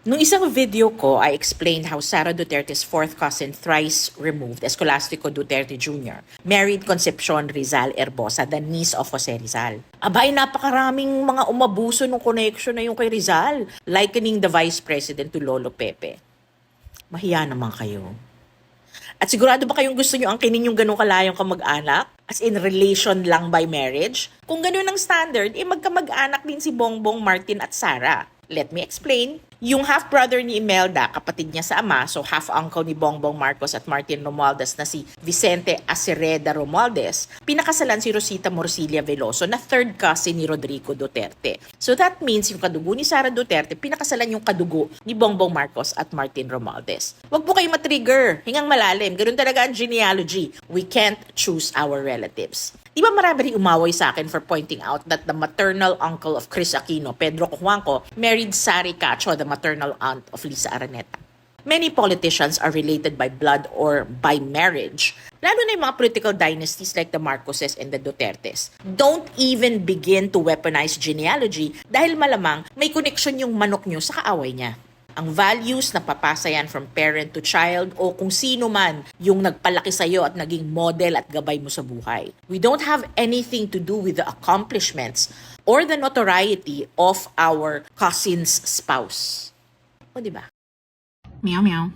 Nung isang video ko, I explained how Sara Duterte's fourth cousin, thrice removed, Escolastico Duterte Jr., married Concepcion Rizal Herbosa, the niece of Jose Rizal. Abay, napakaraming mga umabuso ng connection na yung kay Rizal, likening the vice president to Lolo Pepe. Mahiya naman kayo. At sigurado ba kayong gusto nyo angkinin yung ganun kalayong kamag-anak? As in relation lang by marriage? Kung ganun ang standard, eh magkamag-anak din si Bongbong, Martin at Sara. Let me explain. Yung half-brother ni Imelda, kapatid niya sa ama, so half-uncle ni Bongbong Marcos at Martin Romualdez na si Vicente Acereda Romualdez, pinakasalan si Rosita Morcilla Veloso na third cousin ni Rodrigo Duterte. So that means yung kadugo ni Sara Duterte, pinakasalan yung kadugo ni Bongbong Marcos at Martin Romualdez. Huwag po kayo matrigger, hingang malalim, ganun talaga ang genealogy. We can't choose our relatives. Di ba marami rin umaway sa akin for pointing out that the maternal uncle of Chris Aquino, Pedro Cojuangco, married Sari Cacho, the maternal aunt of Lisa Araneta. Many politicians are related by blood or by marriage, lalo na yung mga political dynasties like the Marcoses and the Dutertes. Don't even begin to weaponize genealogy dahil malamang may connection yung manok nyo sa kaaway niya. Ang values na papasa yan from parent to child o kung sino man yung nagpalaki sa'yo at naging model at gabay mo sa buhay. We don't have anything to do with the accomplishments or the notoriety of our cousin's spouse. O di ba? Meow meow.